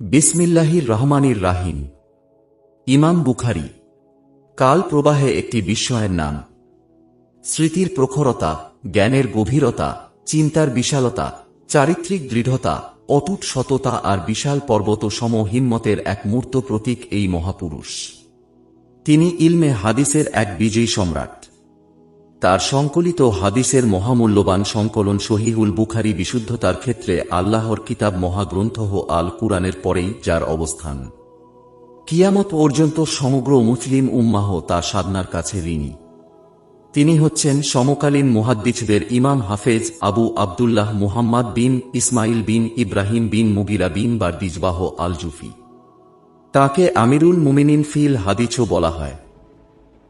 বিসমিল্লাহির রহমানির রাহিম। ইমাম বুখারি, কাল প্রবাহে একটি বিস্ময়ের নাম। স্মৃতির প্রখরতা, জ্ঞানের গভীরতা, চিন্তার বিশালতা, চারিত্রিক দৃঢ়তা, অটুট সততা আর বিশাল পর্বত সম হিম্মতের এক মূর্ত প্রতীক এই মহাপুরুষ। তিনি ইলমে হাদিসের এক বিজয়ী সম্রাট। তার সংকলিত হাদিসের মহামূল্যবান সংকলন শহীহুল বুখারি বিশুদ্ধতার ক্ষেত্রে আল্লাহর কিতাব মহাগ্রন্থ আল কুরআনের পরেই যার অবস্থান। কিয়ামত পর্যন্ত সমগ্র মুসলিম উম্মাহ তার সাধনার কাছে ঋণী। তিনি হচ্ছেন সমকালীন মুহাদ্দিসদের ইমাম হাফেজ আবু আবদুল্লাহ মুহাম্মদ বিন ইসমাইল বিন ইব্রাহিম বিন মুগিরা বিন বারদিজবাহ আল জুফি। তাকে আমিরুল মুমিনিন ফিল হাদিছও বলা হয়।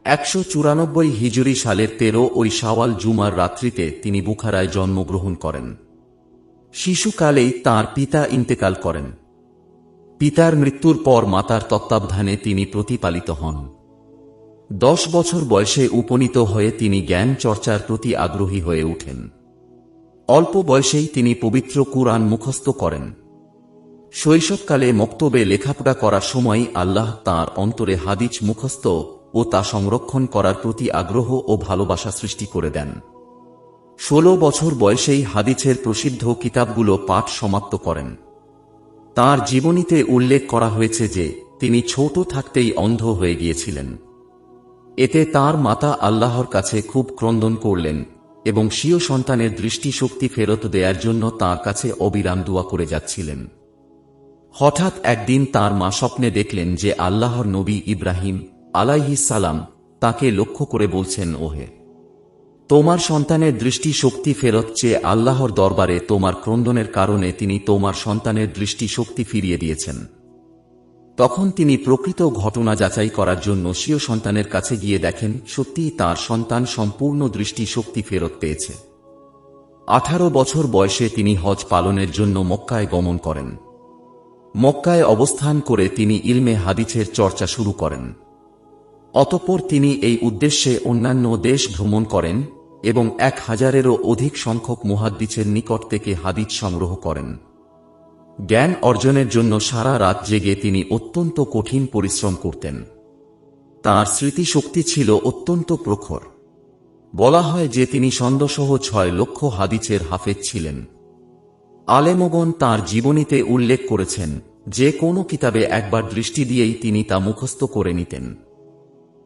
একশো চুরানব্বই হিজুরি সালের তেরো ওই শাওয়াল জুমার রাত্রিতে তিনি বুখারায় জন্মগ্রহণ করেন। শিশুকালেই তার পিতা ইন্তেকাল করেন। পিতার মৃত্যুর পর মাতার তত্ত্বাবধানে তিনি প্রতিপালিত হন। দশ বছর বয়সে উপনীত হয়ে তিনি জ্ঞান চর্চার প্রতি আগ্রহী হয়ে ওঠেন। অল্প বয়সেই তিনি পবিত্র কুরআন মুখস্থ করেন। শৈশবকালে মক্তবে লেখাপড়া করার সময় আল্লাহ তাঁর অন্তরে হাদিস মুখস্থ ও তা সংরক্ষণ করার প্রতি আগ্রহ ও ভালোবাসা সৃষ্টি করে দেন। ষোলো বছর বয়সেই হাদিসের প্রসিদ্ধ কিতাবগুলো পাঠ সমাপ্ত করেন। তার জীবনীতে উল্লেখ করা হয়েছে যে, তিনি ছোট থাকতেই অন্ধ হয়ে গিয়েছিলেন। এতে তার মাতা আল্লাহর কাছে খুব ক্রন্দন করলেন এবং স্বীয় সন্তানের দৃষ্টিশক্তি ফেরত দেওয়ার জন্য তার কাছে অবিরাম দোয়া করে যাচ্ছিলেন। হঠাৎ একদিন তার মা স্বপ্নে দেখলেন যে আল্লাহর নবী ইব্রাহিম আলাইহিস সালাম তাকে লক্ষ্য করে বলছেন, ওহে, তোমার সন্তানের দৃষ্টি শক্তি ফেরত চেয়ে আল্লাহর দরবারে তোমার ক্রন্দনের কারণে তিনি তোমার সন্তানের দৃষ্টি শক্তি ফিরিয়ে দিয়েছেন। তখন তিনি প্রকৃত ঘটনা যাচাই করার জন্য স্বীয় সন্তানের কাছে গিয়ে দেখেন, সত্যিই তার সন্তান সম্পূর্ণ দৃষ্টি শক্তি ফেরত পেয়েছে। আঠারো বছর বয়সে তিনি হজ পালনের জন্য মক্কায় গমন করেন। মক্কায় অবস্থান করে তিনি ইলমে হাদিসের চর্চা শুরু করেন। অতঃপর তিনি এই উদ্দেশ্যে অন্যান্য দেশ ভ্রমণ করেন এবং এক হাজারেরও অধিক সংখ্যক মুহাদ্দিসের নিকট থেকে হাদিস সংগ্রহ করেন। জ্ঞান অর্জনের জন্য সারা রাত জেগে তিনি অত্যন্ত কঠিন পরিশ্রম করতেন। তাঁর স্মৃতিশক্তি ছিল অত্যন্ত প্রখর। বলা হয় যে তিনি সন্দসহ ছয় লক্ষ হাদিসের হাফেজ ছিলেন। আলেমগণ তাঁর জীবনীতে উল্লেখ করেছেন, যে কোনো কিতাবে একবার দৃষ্টি দিয়েই তিনি তা মুখস্থ করে নিতেন।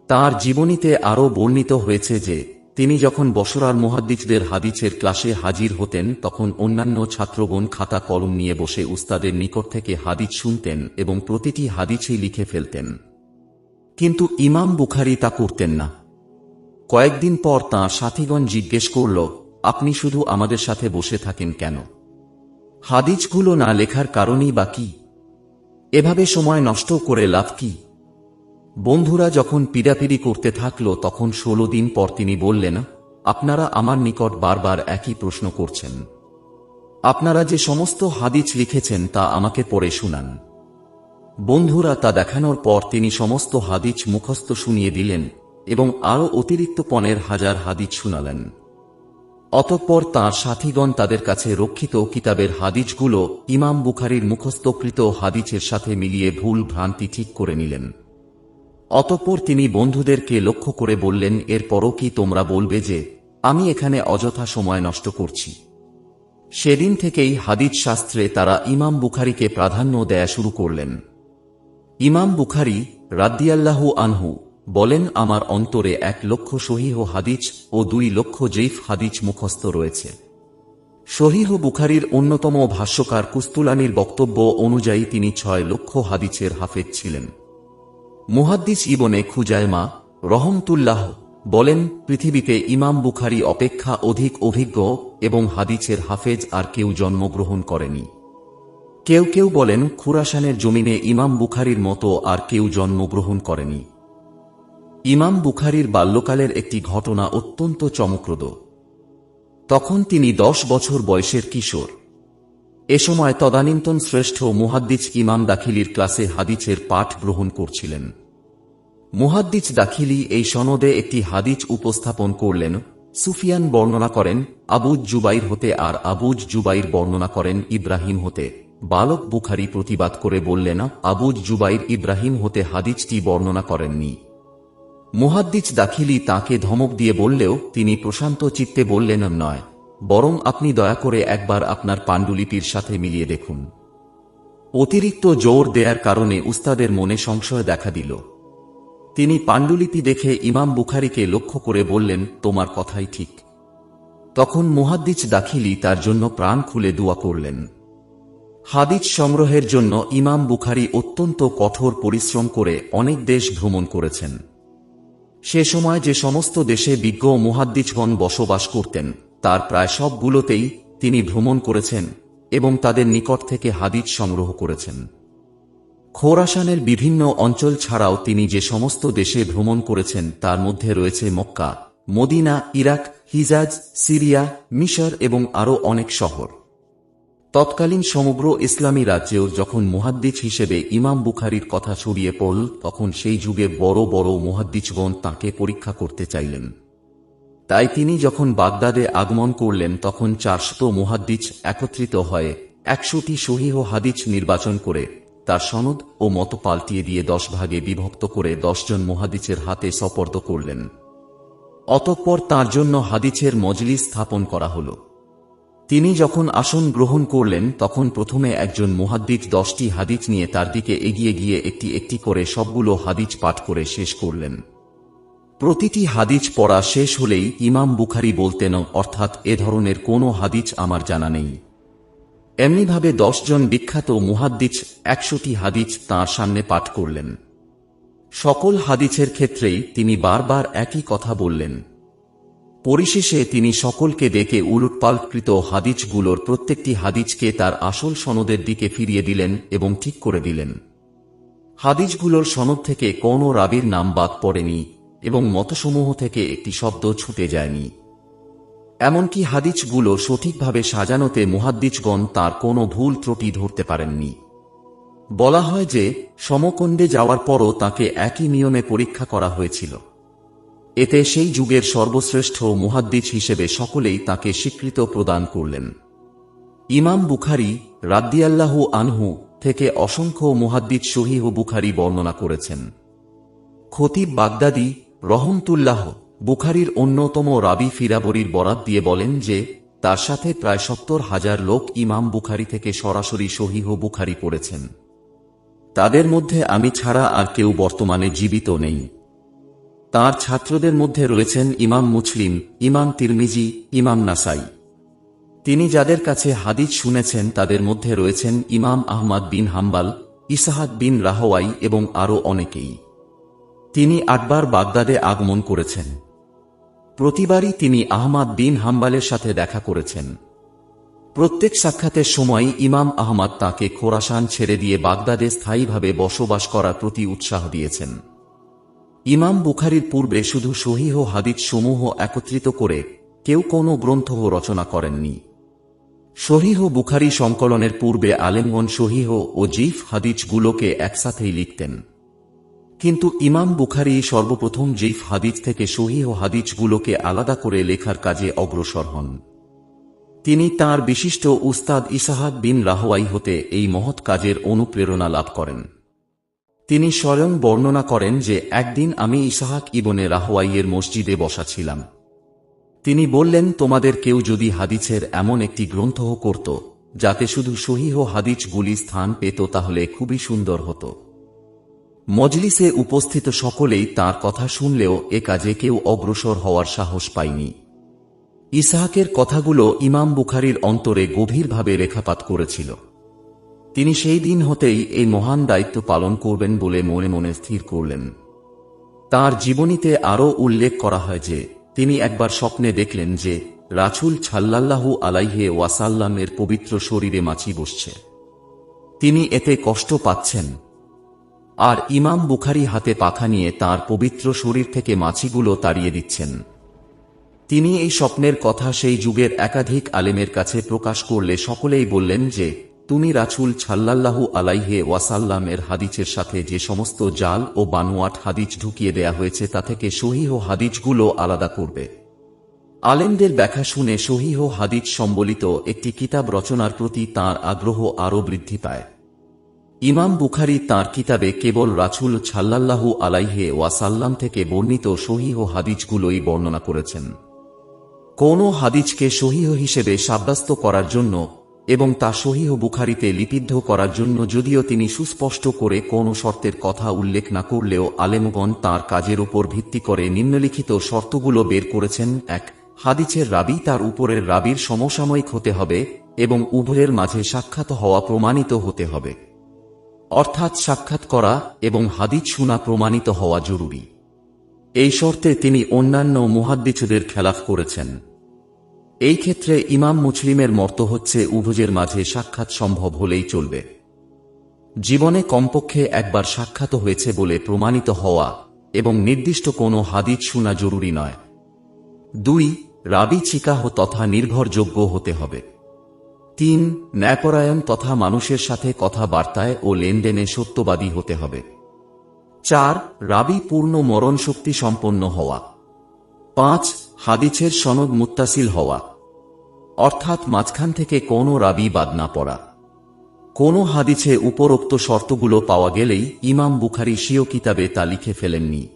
তার জীবনীতে আরও বর্ণিত হয়েছে যে, তিনি যখন বসরার মুহাদ্দিসদের হাদিসের ক্লাসে হাজির হতেন, তখন অন্যান্য ছাত্রগণ খাতা কলম নিয়ে বসে উস্তাদের নিকট থেকে হাদিস শুনতেন এবং প্রতিটি হাদিসেই লিখে ফেলতেন। কিন্তু ইমাম বুখারি তা করতেন না। কয়েকদিন পর তাঁর সাথীগণ জিজ্ঞেস করল, আপনি শুধু আমাদের সাথে বসে থাকেন কেন? হাদিসগুলো না লেখার কারণেই বা কি? এভাবে সময় নষ্ট করে লাভ কি? বন্ধুরা যখন পিড়াপিড়ি করতে থাকল তখন ষোলো দিন পর তিনি বললেন, আপনারা আমার নিকট বারবার একই প্রশ্ন করছেন। আপনারা যে সমস্ত হাদিস লিখেছেন তা আমাকে পড়ে শুনান। বন্ধুরা তা দেখানোর পর তিনি সমস্ত হাদিস মুখস্থ শুনিয়ে দিলেন এবং আরও অতিরিক্ত পনেরো হাজার হাদিস শুনালেন। অতঃপর তাঁর সাথীগণ তাদের কাছে রক্ষিত কিতাবের হাদিসগুলো ইমাম বুখারির মুখস্থকৃত হাদিসের সাথে মিলিয়ে ভুল ভ্রান্তি ঠিক করে নিলেন। অতঃপর তিনি বন্ধুদেরকে লক্ষ্য করে বললেন, এরপরও কি তোমরা বলবে যে, আমি এখানে অযথা সময় নষ্ট করছি? সেদিন থেকেই হাদিস শাস্ত্রে তারা ইমাম বুখারিকে প্রাধান্য দেয়া শুরু করলেন। ইমাম বুখারি রাদ্দিয়াল্লাহু আনহু বলেন, আমার অন্তরে এক লক্ষ সহিহ হাদিস ও দুই লক্ষ জৈফ হাদিস মুখস্থ রয়েছে। সহিহ বুখারির অন্যতম ভাষ্যকার কুস্তুলানির বক্তব্য অনুযায়ী তিনি ছয় লক্ষ হাদিসের হাফেজ ছিলেন। মুহাদ্দিস ইবনে খুজায়মা রহমতুল্লাহ বলেন, পৃথিবীতে ইমাম বুখারি অপেক্ষা অধিক অভিজ্ঞ এবং হাদিসের হাফেজ আর কেউ জন্মগ্রহণ করেনি। কেউ কেউ বলেন, খুরাসানের জমিনে ইমাম বুখারির মতো আর কেউ জন্মগ্রহণ করেনি। ইমাম বুখারির বাল্যকালের একটি ঘটনা অত্যন্ত চমকপ্রদ। তখন তিনি দশ বছর বয়সের কিশোর। এ সময় তদানীন্তন শ্রেষ্ঠ মুহাদ্দিস ইমাম দাখিলির ক্লাসে হাদিসের পাঠ গ্রহণ করছিলেন। মুহাদ্দিস দাখিলি এই সনদে একটি হাদিস উপস্থাপন করলেন। সুফিয়ান বর্ণনা করেন আবুজ জুবাইর হতে আর আবুজ জুবাইর বর্ণনা করেন ইব্রাহিম হতে। বালক বুখারি প্রতিবাদ করে বললেন আবুজ জুবাইর ইব্রাহিম হতে হাদিসটি বর্ণনা করেননি। মুহাদ্দিজ দাখিলি তাকে ধমক দিয়ে বললেও তিনি প্রশান্ত চিত্তে বললেন নয়। বরং আপনি দয়া করে একবার আপনার পাণ্ডুলিপির সাথে মিলিয়ে দেখুন। অতিরিক্ত জোর দেয়ার কারণে উস্তাদের মনে সংশয় দেখা দিল। তিনি পাণ্ডুলিপি দেখে ইমাম বুখারিকে লক্ষ্য করে বললেন, তোমার কথাই ঠিক। তখন মুহাদ্দিজ দাখিলি তার জন্য প্রাণ খুলে দোয়া করলেন। হাদিস সংগ্রহের জন্য ইমাম বুখারি অত্যন্ত কঠোর পরিশ্রম করে অনেক দেশ ভ্রমণ করেছেন। সে সময় যে সমস্ত দেশে বিজ্ঞ মুহাদ্দিজগণ বসবাস করতেন তার প্রায় সবগুলোতেই তিনি ভ্রমণ করেছেন এবং তাদের নিকট থেকে হাদিস সংগ্রহ করেছেন। খোরাসানের বিভিন্ন অঞ্চল ছাড়াও তিনি যে সমস্ত দেশে ভ্রমণ করেছেন, তার মধ্যে রয়েছে Mecca, Medina, Iraq, Hijaz, Syria, মিশর এবং আরও অনেক শহর। তৎকালীন সমগ্র ইসলামী রাজ্যেও যখন মুহাদ্দিজ হিসেবে ইমাম বুখারির কথা ছড়িয়ে পড়ল, তখন সেই যুগে বড় বড় মুহাদ্দিজগণ তাঁকে পরীক্ষা করতে চাইলেন। তাই তিনি যখন বাগদাদে আগমন করলেন, তখন চারশত মুহাদ্দিজ একত্রিত হয়ে একশোটি সহিহ হাদিজ নির্বাচন করে, তার সনদ ও মত পাল্টিয়ে দিয়ে দশ ভাগে বিভক্ত করে দশজন মুহাদিচের হাতে সপর্দ করলেন। অতঃপর তার জন্য হাদিছের মজলিস স্থাপন করা হল। তিনি যখন আসন গ্রহণ করলেন, তখন প্রথমে একজন মুহাদ্দিজ দশটি হাদিজ নিয়ে তার দিকে এগিয়ে গিয়ে একটি একটি করে সবগুলো হাদিজ পাঠ করে শেষ করলেন। প্রতিটি হাদিজ পড়া শেষ হলেই ইমাম বুখারি বলতেন, অর্থাৎ এ ধরনের কোনো হাদিজ আমার জানা নেই। এমনিভাবে দশজন বিখ্যাত মুহাদ্দিজ একশোটি হাদিজ তাঁর সামনে পাঠ করলেন। সকল হাদিছের ক্ষেত্রেই তিনি বারবার একই কথা বললেন। পরিশেষে তিনি সকলকে ডেকে উলটপালকৃত হাদিজগুলোর প্রত্যেকটি হাদিজকে তার আসল সনদের দিকে ফিরিয়ে দিলেন এবং ঠিক করে দিলেন। হাদিজগুলোর সনদ থেকে কোনো রাবির নাম বাদ পড়েনি। এবং মতসমূহ থেকে একটি শব্দ ছুটে যায়নি। এমনকি হাদিসগুলো সঠিকভাবে সাজানোতে মুহাদ্দিজগণ তার কোনো ভুল ত্রুটি ধরতে পারেননি। বলা হয় যে সমকণ্ডে যাওয়ার পরও তাকে একই নিয়মে পরীক্ষা করা হয়েছিল। এতে সেই যুগের সর্বশ্রেষ্ঠ মুহাদ্দিজ হিসেবে সকলেই তাকে স্বীকৃত প্রদান করলেন। ইমাম বুখারি রাদ্দিয়াল্লাহু আনহু থেকে অসংখ্য মুহাদ্দিজ সহিহ বুখারি বর্ণনা করেছেন। খতিব বাগদাদি রহমতুল্লাহ বুখারির অন্যতম রাবি ফিরাবরির বরাত দিয়ে বলেন যে, তার সাথে প্রায় সত্তর হাজার লোক ইমাম বুখারি থেকে সরাসরি সহিহ বুখারি পড়েছেন। তাদের মধ্যে আমি ছাড়া আর কেউ বর্তমানে জীবিত নেই। তার ছাত্রদের মধ্যে রয়েছেন ইমাম মুসলিম, ইমাম তিরমিজি, ইমাম নাসাই। তিনি যাদের কাছে হাদিস শুনেছেন, তাদের মধ্যে রয়েছেন ইমাম আহমদ বিন হাম্বাল ইসাহাদ বিন রাহওয়াই এবং আরও অনেকেই। তিনি আটবার বাগদাদে আগমন করেছেন। প্রতিবারই তিনি আহমাদ বিন হাম্বালের সাথে দেখা করেছেন। প্রত্যেক সাক্ষাতের সময় ইমাম আহমাদ তাকে খোরাসান ছেড়ে দিয়ে বাগদাদে স্থায়ীভাবে বসবাস করার প্রতি উৎসাহ দিয়েছেন। ইমাম বুখারির পূর্বে শুধু সহিহ হাদিস সমূহ একত্রিত করে কেউ কোনো গ্রন্থ রচনা করেননি। সহিহ বুখারি সংকলনের পূর্বে আলেমগন সহিহ ও জিফ হাদিসগুলোকে একসাথেই লিখতেন। কিন্তু ইমাম বুখারি সর্বপ্রথম জিফ হাদিস থেকে সহিহ হাদিসগুলোকে আলাদা করে লেখার কাজে অগ্রসর হন। তিনি তার বিশিষ্ট উস্তাদ ইসাহাদ বিন রাহওয়াই হতে এই মহৎ কাজের অনুপ্রেরণা লাভ করেন। তিনি স্বয়ং বর্ণনা করেন যে, একদিন আমি ইসাহাক ইবনে রাহওয়াইয়ের মসজিদে বসা ছিলাম। তিনি বললেন, তোমাদের কেউ যদি হাদিছের এমন একটি গ্রন্থ করত, যাতে শুধু সহিহ হাদিসগুলি স্থান পেত, তাহলে খুবই সুন্দর হতো। মজলিসে উপস্থিত সকলেই তার কথা শুনলেও এ কাজে কেউ অগ্রসর হওয়ার সাহস পায়নি। ইসাহাকের কথাগুলো ইমাম বুখারির অন্তরে গভীরভাবে রেখাপাত করেছিল। তিনি সেই দিন হতেই এই মহান দায়িত্ব পালন করবেন বলে মনে মনে স্থির করলেন। তার জীবনীতে আরও উল্লেখ করা হয় যে, তিনি একবার স্বপ্নে দেখলেন যে রাছুল ছাল্লাল্লাহু আলাইহে ওয়াসাল্লামের পবিত্র শরীরে মাছি বসছে। তিনি এতে কষ্ট পাচ্ছেন। আর ইমাম বুখারি হাতে পাখা নিয়ে তার পবিত্র শরীর থেকে মাছিগুলো তাড়িয়ে দিচ্ছেন। তিনি এই স্বপ্নের কথা সেই যুগের একাধিক আলেমের কাছে প্রকাশ করলে সকলেই বললেন যে, তুমি রাছুল ছাল্লাল্লাহু আলাইহে ওয়াসাল্লামের হাদিচের সাথে যে সমস্ত জাল ও বানুয়াট হাদিচ ঢুকিয়ে দেয়া হয়েছে তা থেকে সহিহ হাদিচগুলো আলাদা করবে। আলেমদের ব্যাখ্যা শুনে সহিহ হাদিস সম্বলিত একটি কিতাব রচনার প্রতি তার আগ্রহ আরও বৃদ্ধি পায়। ইমাম বুখারি তার কিতাবে কেবল রাছুল ছাল্লাল্লাহু আলাইহে ওয়াসাল্লাম থেকে বর্ণিত সহিহ হাদিসগুলোই বর্ণনা করেছেন। কোন হাদিজকে সহিহ হিসেবে সাব্যস্ত করার জন্য এবং তা সহিহ বুখারিতে লিপিদ্ধ করার জন্য যদিও তিনি সুস্পষ্ট করে কোন শর্তের কথা উল্লেখ না করলেও আলেমগণ তার কাজের উপর ভিত্তি করে নিম্নলিখিত শর্তগুলো বের করেছেন। এক হাদিছের রাবি তার উপরের রাবির সমসাময়িক হতে হবে এবং উভয়ের মাঝে সাক্ষাৎ হওয়া প্রমাণিত হতে হবে। অর্থাৎ সাক্ষাৎ করা এবং হাদিস শোনা প্রমাণিত হওয়া জরুরি। এই শর্তে তিনি অন্যান্য মুহাদ্দিছদের খেলাফ করেছেন। এই ক্ষেত্রে ইমাম মুসলিমের মর্ত হচ্ছে উভয়ের মাঝে সাক্ষাৎ সম্ভব হলেই চলবে। জীবনে কমপক্ষে একবার সাক্ষাৎ হয়েছে বলে প্রমাণিত হওয়া এবং নির্দিষ্ট কোনো হাদিস শোনা জরুরি নয়। দুই, রাবি চিকাহ তথা নির্ভরযোগ্য হতে হবে। তিন, ন্যায়পরায়ণ তথা মানুষের সাথে কথাবার্তায় ও লেনদেনে সত্যবাদী হতে হবে। চার, রাবি পূর্ণ মরণ শক্তি সম্পন্ন হওয়া। পাঁচ হাদিছের সনদ মুত্তাসিল হওয়া। অর্থাৎ মাঝখান থেকে কোনো রাবি বাদ না পড়া। কোনো হাদিছে উপরোক্ত শর্তগুলো পাওয়া গেলেই ইমাম বুখারি স্বীয় কিতাবে তা লিখে ফেলেননি।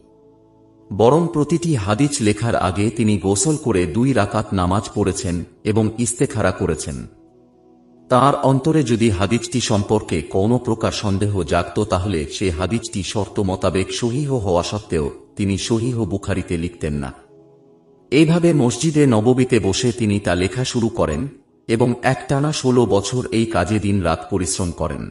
বরং প্রতিটি হাদিছ লেখার আগে তিনি গোসল করে দুই রাকাত নামাজ পড়েছেন এবং ইস্তেখারা করেছেন। তার অন্তরে যদি হাদিসটি সম্পর্কে কোনো প্রকার সন্দেহ জাগত, তাহলে সে হাদিসটি শর্ত মোতাবেক সহিহ হওয়া সত্ত্বেও তিনি সহিহ বুখারিতে লিখতেন না। এইভাবে মসজিদে নববীতে বসে তিনি তা লেখা শুরু করেন এবং একটানা ষোলো বছর এই কাজে দিন রাত পরিশ্রম করেন।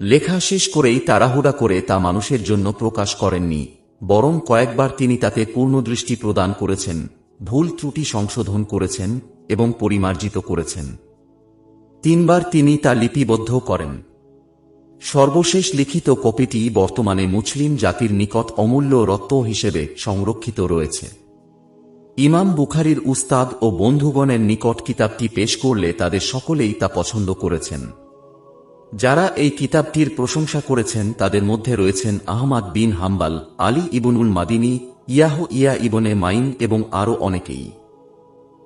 লেখা শেষ করেই তাড়াহুড়া করে তা মানুষের জন্য প্রকাশ করেননি, বরং কয়েকবার তিনি তাতে পূর্ণ দৃষ্টি প্রদান করেছেন, ভুল ত্রুটি সংশোধন করেছেন এবং পরিমার্জিত করেছেন। তিনবার তিনি তা লিপিবদ্ধ করেন। সর্বশেষ লিখিত কপিটি বর্তমানে মুসলিম জাতির নিকট অমূল্য রত্ন হিসেবে সংরক্ষিত রয়েছে। ইমাম বুখারির উস্তাদ ও বন্ধুগণের নিকট কিতাবটি পেশ করলে তাদের সকলেই তা পছন্দ করেছেন। যারা এই কিতাবটির প্রশংসা করেছেন, তাদের মধ্যে রয়েছেন Ahmad bin Hanbal, Ali ibnul Madini, Yahya ibn Main এবং আরও অনেকেই।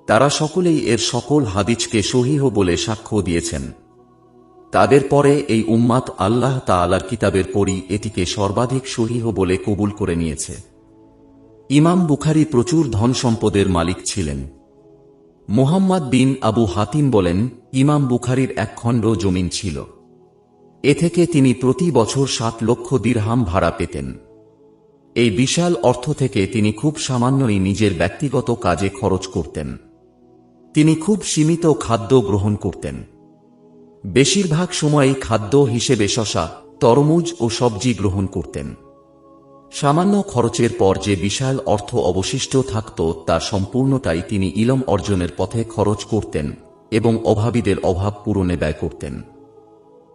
তারা সকলেই এর সকল হাদিজকে সহিহ বলে সাক্ষ্য দিয়েছেন। তাদের পরে এই উম্মাত আল্লাহ তাআলার কিতাবের পরই এটিকে সর্বাধিক সহিহ বলে কবুল করে নিয়েছে। ইমাম বুখারি প্রচুর ধন সম্পদের মালিক ছিলেন। মোহাম্মদ বিন আবু হাতিম বলেন, ইমাম বুখারির এক খণ্ড জমিন ছিল। এ থেকে তিনি প্রতি বছর সাত লক্ষ দিরহাম ভাড়া পেতেন। এই বিশাল অর্থ থেকে তিনি খুব সামান্যই নিজের ব্যক্তিগত কাজে খরচ করতেন। তিনি খুব সীমিত খাদ্য গ্রহণ করতেন। বেশিরভাগ সময়ই খাদ্য হিসেবে শশা, তরমুজ ও সবজি গ্রহণ করতেন। সামান্য খরচের পর যে বিশাল অর্থ অবশিষ্ট থাকত, তা সম্পূর্ণটাই তিনি ইলম অর্জনের পথে খরচ করতেন এবং অভাবীদের অভাব পূরণে ব্যয় করতেন।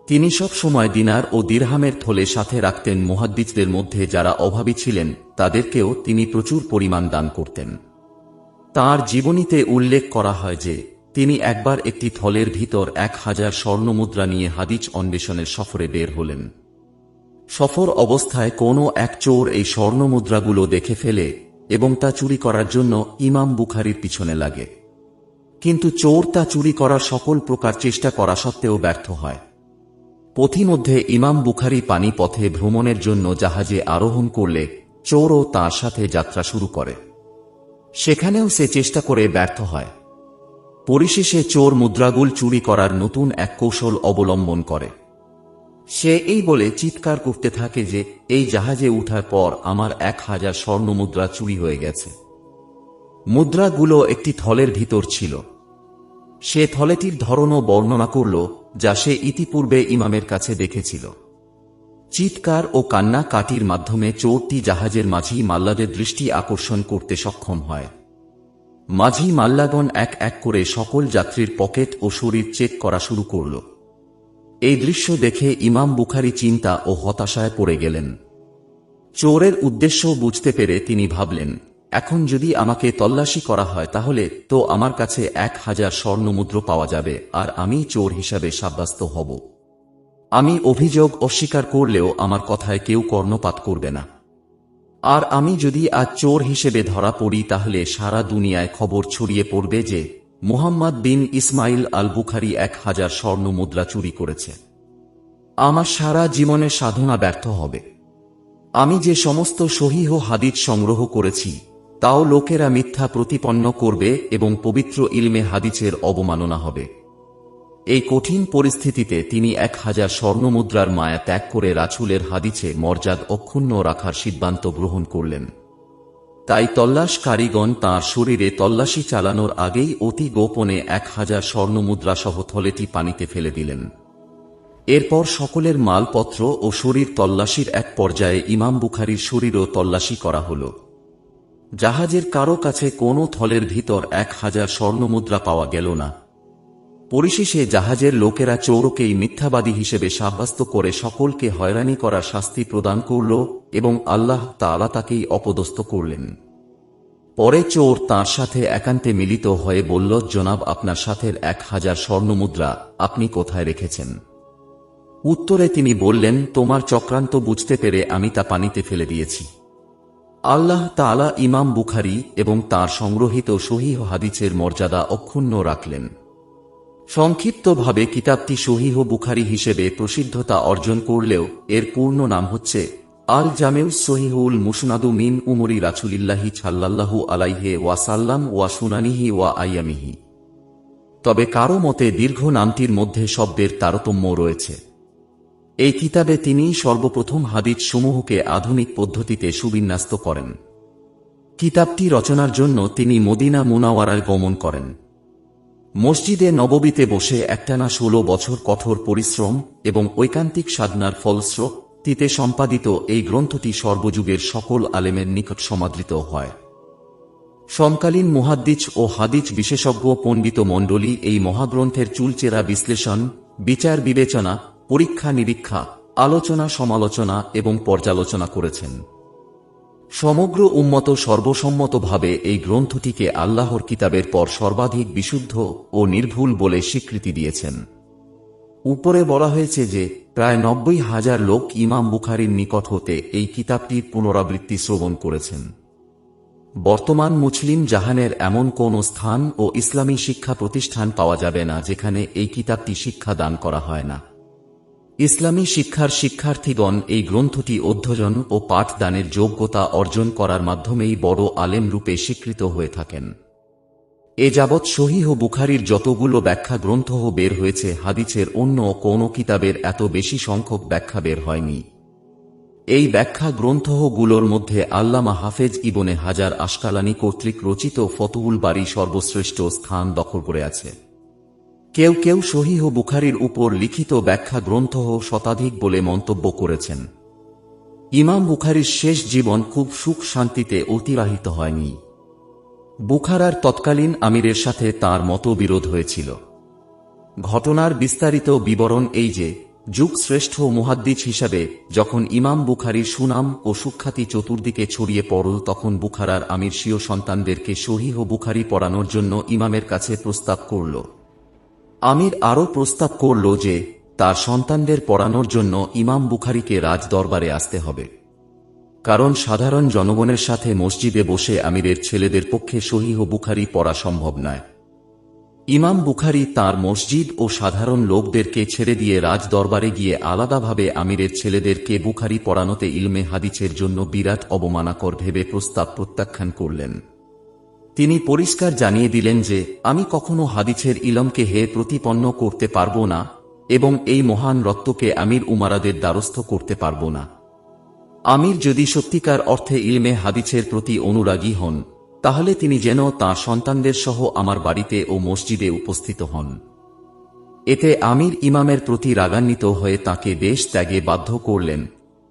তিনি সব সময় দিনার ও দিরহামের থলে সাথে রাখতেন মুহাদ্দিসদের মধ্যে যারা অভাবী ছিলেন, তাদেরকেও তিনি প্রচুর পরিমাণ দান করতেন। তার জীবনীতে উল্লেখ করা হয় যে, তিনি একবার একটি থলের ভিতর এক হাজার স্বর্ণমুদ্রা নিয়ে হাদিজ অন্বেষণের সফরে বের হলেন। সফর অবস্থায় কোনো এক চোর এই স্বর্ণমুদ্রাগুলো দেখে ফেলে এবং তা চুরি করার জন্য ইমাম বুখারির পিছনে লাগে। কিন্তু চোর তা চুরি করার সকল প্রকার চেষ্টা করা সত্ত্বেও ব্যর্থ হয়। পথিমধ্যে ইমাম বুখারি পানি পথে ভ্রমণের জন্য জাহাজে আরোহণ করলে চোরও তার সাথে যাত্রা শুরু করে। সেখানেও সে চেষ্টা করে ব্যর্থ হয়। পরিশেষে চোর মুদ্রাগুল চুরি করার নতুন এক কৌশল অবলম্বন করে। সে এই বলে চিৎকার করতে থাকে যে, এই জাহাজে উঠার পর আমার এক হাজার স্বর্ণ মুদ্রা চুরি হয়ে গেছে। মুদ্রাগুলো একটি থলের ভিতর ছিল। সে থলেটির ধরনও বর্ণনা করল, যা সে ইতিপূর্বে ইমামের কাছে দেখেছিল। চিৎকার ও কান্না কাটির মাধ্যমে চোরটি জাহাজের মাঝি মাল্লাদের দৃষ্টি আকর্ষণ করতে সক্ষম হয়। মাঝি মাল্লাগণ এক এক করে সকল যাত্রীর পকেট ও শরীর চেক করা শুরু করল। এই দৃশ্য দেখে ইমাম বুখারি চিন্তা ও হতাশায় পড়ে গেলেন। চোরের উদ্দেশ্য বুঝতে পেরে তিনি ভাবলেন, এখন যদি আমাকে তল্লাশি করা হয় তাহলে তো আমার কাছে এক হাজার স্বর্ণমুদ্র পাওয়া যাবে, আর আমি চোর হিসাবে সাব্যস্ত হব। আমি অভিযোগ অস্বীকার করলেও আমার কথায় কেউ কর্ণপাত করবে না। আর আমি যদি আজ চোর হিসেবে ধরা পড়ি, তাহলে সারা দুনিয়ায় খবর ছড়িয়ে পড়বে যে মুহাম্মদ বিন ইসমাইল আল বুখারি এক হাজার স্বর্ণ মুদ্রা চুরি করেছে। আমার সারা জীবনের সাধনা ব্যর্থ হবে। আমি যে সমস্ত সহিহ হাদিস সংগ্রহ করেছি, তাও লোকেরা মিথ্যা প্রতিপন্ন করবে এবং পবিত্র ইলমে হাদিসের অবমাননা হবে। এই কঠিন পরিস্থিতিতে তিনি এক হাজার স্বর্ণমুদ্রার মায়া ত্যাগ করে রাছুলের হাদিছে মর্যাদ অক্ষুণ্ণ রাখার সিদ্ধান্ত গ্রহণ করলেন। তাই তল্লাশকারীগণ তাঁর শরীরে তল্লাশি চালানোর আগেই অতি গোপনে এক হাজার স্বর্ণমুদ্রা সহ থলেটি পানিতে ফেলে দিলেন। এরপর সকলের মালপত্র ও শরীর তল্লাশির এক পর্যায়ে ইমাম বুখারির শরীরও তল্লাশি করা হল। জাহাজের কারও কাছে কোনো থলের ভিতর এক হাজার স্বর্ণমুদ্রা পাওয়া গেল না। পরিশেষে জাহাজের লোকেরা চৌরকেই মিথ্যাবাদী হিসেবে সাব্যস্ত করে সকলকে হয়রানি করার শাস্তি প্রদান করল এবং আল্লাহ তাআলা তাকেই অপদস্থ করলেন। পরে চোর তার সাথে একান্তে মিলিত হয়ে বলল, জনাব, আপনার সাথে এক হাজার স্বর্ণমুদ্রা আপনি কোথায় রেখেছেন? উত্তরে তিনি বললেন, তোমার চক্রান্ত বুঝতে পেরে আমি তা পানিতে ফেলে দিয়েছি। আল্লাহ তাআলা ইমাম বুখারি এবং তার সংগ্রহিত সহিহ হাদিসের মর্যাদা অক্ষুণ্ণ রাখলেন। সংক্ষিপ্তভাবে কিতাবটি সহিহ বুখারি হিসেবে প্রসিদ্ধতা অর্জন করলেও এর পূর্ণ নাম হচ্ছে আল জামেউ সহিহুল মুসনাদু মিন উমরি রাছুলিল্লাহি ছাল্লাল্লাহু আলাইহে ওয়াসাল্লাম ওয়া সুনানিহি ওয়া আইয়ামিহি। তবে কারও মতে দীর্ঘ নামটির মধ্যে শব্দের তারতম্য রয়েছে। এই কিতাবে তিনি সর্বপ্রথম হাদিস সমূহকে আধুনিক পদ্ধতিতে সুবিন্যস্ত করেন। কিতাবটি রচনার জন্য তিনি মদিনা মুনাওয়ারায় গমন করেন। মসজিদে নববীতে বসে একটানা ষোলো বছর কঠোর পরিশ্রম এবং ঐকান্তিক সাধনার ফলস্রোতিতে সম্পাদিত এই গ্রন্থটি সর্বযুগের সকল আলেমের নিকট সমাদৃত হয়। সমকালীন মুহাদ্দিচ ও হাদিচ বিশেষজ্ঞ পণ্ডিত মণ্ডলী এই মহাগ্রন্থের চুলচেরা বিশ্লেষণ, বিচার বিবেচনা পরীক্ষা নিরীক্ষা আলোচনা সমালোচনা এবং পর্যালোচনা করেছেন। সমগ্র উম্মত সর্বসম্মতভাবে এই গ্রন্থটিকে আল্লাহর কিতাবের পর সর্বাধিক বিশুদ্ধ ও নির্ভুল বলে স্বীকৃতি দিয়েছেন। উপরে বলা হয়েছে যে, প্রায় নব্বই হাজার লোক ইমাম বুখারির নিকট হতে এই কিতাবটির পুনরাবৃত্তি শ্রবণ করেছেন। বর্তমান মুসলিম জাহানের এমন কোন স্থান ও ইসলামী শিক্ষা প্রতিষ্ঠান পাওয়া যাবে না যেখানে এই কিতাবটি শিক্ষা দান করা হয় না। ইসলামী শিক্ষার শিক্ষার্থীগণ এই গ্রন্থটি অধ্যয়ন ও পাঠদানের যোগ্যতা অর্জন করার মাধ্যমেই বড় আলেম রূপে স্বীকৃত হয়ে থাকেন। এ যাবৎ সহিহ বুখারির যতগুলো ব্যাখ্যা গ্রন্থ বের হয়েছে, হাদিসের অন্য কোন কিতাবের এত বেশি সংখ্যক ব্যাখ্যা বের হয়নি। এই ব্যাখ্যা গ্রন্থগুলোর মধ্যে আল্লামা হাফেজ ইবনে হাজার আশকালানি কর্তৃক রচিত ফতুল বাড়ি সর্বশ্রেষ্ঠ স্থান দখল করে আছে। কেউ কেউ সহিহ বুখারির উপর লিখিত ব্যাখ্যা গ্রন্থ শতাধিক বলে মন্তব্য করেছেন। ইমাম বুখারির শেষ জীবন খুব সুখ শান্তিতে অতিবাহিত হয়নি। বুখারার তৎকালীন আমিরের সাথে তার মতবিরোধ হয়েছিল। ঘটনার বিস্তারিত বিবরণ এই যে যুগ শ্রেষ্ঠ মুহাদ্দিজ হিসাবে যখন ইমাম বুখারির সুনাম ও সুখ্যাতি চতুর্দিকে ছড়িয়ে পড়ল তখন বুখারার আমির স্বীয় সন্তানদেরকে সহিহ বুখারি পড়ানোর জন্য ইমামের কাছে প্রস্তাব করল। আমির আরও প্রস্তাব করল যে, তার সন্তানদের পড়ানোর জন্য ইমাম বুখারিকে রাজ দরবারে আসতে হবে। কারণ সাধারণ জনগণের সাথে মসজিদে বসে আমিরের ছেলেদের পক্ষে সহিহ বুখারি পড়া সম্ভব নয়। ইমাম বুখারি তার মসজিদ ও সাধারণ লোকদেরকে ছেড়ে দিয়ে রাজ দরবারে গিয়ে আলাদাভাবে আমিরের ছেলেদেরকে বুখারি পড়ানোতে ইলমে হাদিসের জন্য বিরাট অবমানাকর ভেবে প্রস্তাব প্রত্যাখ্যান করলেন। তিনি পরিষ্কার জানিয়ে দিলেন যে, আমি কখনো হাদিছের ইলমকে হে প্রতিপন্ন করতে পারব না, এবং এই মহান রত্তকে আমির উমারাদের দ্বারস্থ করতে পারব না। আমির যদি সত্যিকার অর্থে ইলমে হাদিছের প্রতি অনুরাগী হন, তাহলে তিনি যেন তাঁর সন্তানদের সহ আমার বাড়িতে ও মসজিদে উপস্থিত হন। এতে আমির ইমামের প্রতি রাগান্বিত হয়ে তাকে দেশ ত্যাগে বাধ্য করলেন,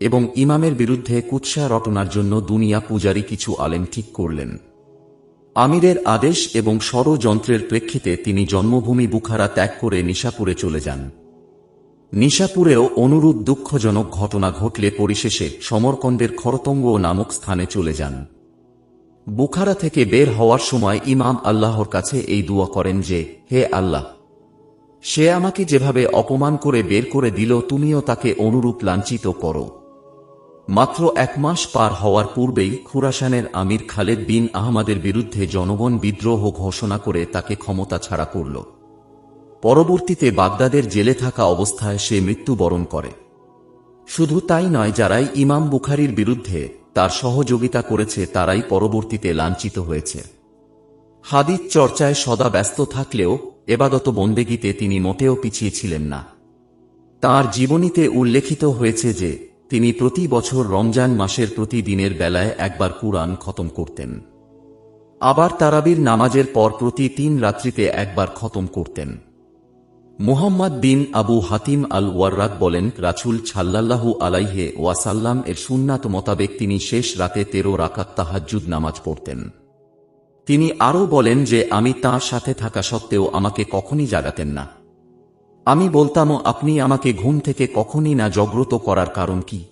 এবং ইমামের বিরুদ্ধে কুৎসা রটনার জন্য দুনিয়া পূজারী কিছু আলেম ঠিক করলেন। আমিরের আদেশ এবং ষড়যন্ত্রের প্রেক্ষিতে তিনি জন্মভূমি বুখারা ত্যাগ করে নিশাপুরে চলে যান। নিশাপুরেও অনুরূপ দুঃখজনক ঘটনা ঘটলে পরিশেষে সমরকন্দের খরতঙ্গ নামক স্থানে চলে যান। বুখারা থেকে বের হওয়ার সময় ইমাম আল্লাহর কাছে এই দুয়া করেন যে, হে আল্লাহ, সে আমাকে যেভাবে অপমান করে বের করে দিল, তুমিও তাকে অনুরূপ লাঞ্ছিত করো। মাত্র এক মাস পার হওয়ার পূর্বেই খুরাসানের আমির খালেদ বিন আহমাদের বিরুদ্ধে জনগণ বিদ্রোহ ঘোষণা করে তাকে ক্ষমতা ছাড়া করল। পরবর্তীতে বাগদাদের জেলে থাকা অবস্থায় সে মৃত্যুবরণ করে। শুধু তাই নয়, যারাই ইমাম বুখারির বিরুদ্ধে তার সহযোগিতা করেছে, তারাই পরবর্তীতে লাঞ্ছিত হয়েছে। হাদিস চর্চায় সদা ব্যস্ত থাকলেও এবাদত বন্দেগীতে তিনি মোটেও পিছিয়ে ছিলেন না। তার জীবনীতে উল্লেখিত হয়েছে যে তিনি প্রতি বছর রমজান মাসের প্রতি দিনের বেলায় একবার কুরআন খতম করতেন। আবার তারাবির নামাজের পর প্রতি তিন রাত্রিতে একবার খতম করতেন। মুহাম্মদ বিন আবু হাতিম আল ওয়ার্রাক বলেন রাছুল ছাল্লাল্লাহু আলাইহে ওয়াসাল্লাম এর সুন্নাত মোতাবেক তিনি শেষ রাতে তেরো রাকাত তাহাজ্জুদ নামাজ পড়তেন। তিনি আরও বলেন যে, আমি তাঁর সাথে থাকা সত্ত্বেও আমাকে কখনই জাগাতেন না। আমি বলতাম, আপনি আমাকে ঘুম থেকে কখনই না জাগ্রত করার কারণ কি?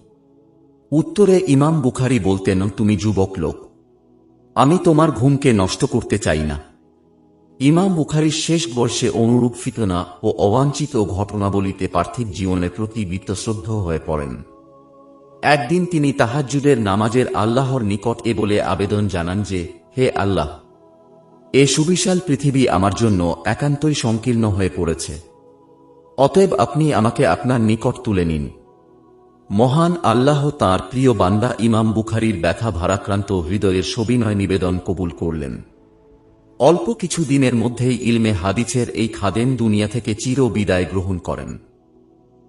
উত্তরে ইমাম বুখারি বলতেন, তুমি যুবক লোক। আমি তোমার ঘুমকে নষ্ট করতে চাই না। ইমাম বুখারির শেষ বর্ষে অনুরূপ ফিতনা ও অবাঞ্ছিত ঘটনাবলিতে পার্থিব জীবনের প্রতি বিত্তশ্রদ্ধ হয়ে পড়েন। একদিন তিনি তাহাজ্জুদের নামাজের আল্লাহর নিকট এ বলে আবেদন জানান যে, হে আল্লাহ, এ সুবিশাল পৃথিবী আমার জন্য একান্তই সংকীর্ণ হয়ে পড়েছে। অতএব আপনি আমাকে আপনার নিকট তুলে নিন। মহান আল্লাহ তাঁর প্রিয় বান্দা ইমাম বুখারির ব্যথা ভারাক্রান্ত হৃদয়ের সবিনয় নিবেদন কবুল করলেন। অল্প কিছু দিনের মধ্যেই ইলমে হাদিসের এই খাদেন দুনিয়া থেকে চির বিদায় গ্রহণ করেন।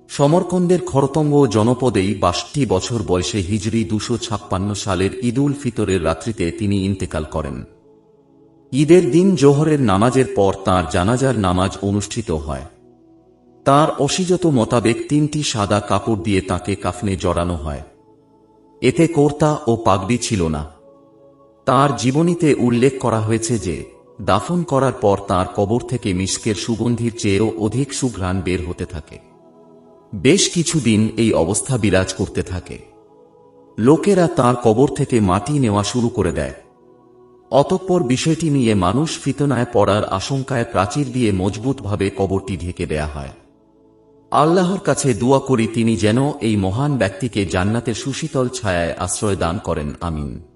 সমরকন্দের খরতঙ্গ জনপদেই বাষট্টি বছর বয়সে হিজরি দুশো ছাপ্পান্ন সালের ঈদুল ফিতরের রাত্রিতে তিনি ইন্তেকাল করেন। ঈদের দিন জোহরের নামাজের পর তাঁর জানাজার নামাজ অনুষ্ঠিত হয়। তার অসিজত মোতাবেক তিনটি সাদা কাপড় দিয়ে তাকে কাফনে জড়ানো হয়। এতে কর্তা ও পাগড়ি ছিল না। তার জীবনীতে উল্লেখ করা হয়েছে যে, দাফন করার পর তার কবর থেকে মিষ্কের সুগন্ধির চেয়েও অধিক সুঘ্রাণ বের হতে থাকে। বেশ কিছুদিন এই অবস্থা বিরাজ করতে থাকে। লোকেরা তার কবর থেকে মাটি নেওয়া শুরু করে দেয়। অতঃপর বিষয়টি নিয়ে মানুষ ফিতনায় পড়ার আশঙ্কায় প্রাচীর দিয়ে মজবুতভাবে কবরটি ঢেকে দেয়া হয়। আল্লাহর কাছে দোয়া করি, তিনি যেন এই মহান ব্যক্তিকে জান্নাতের সুশীতল ছায়ায় আশ্রয় দান করেন, আমিন।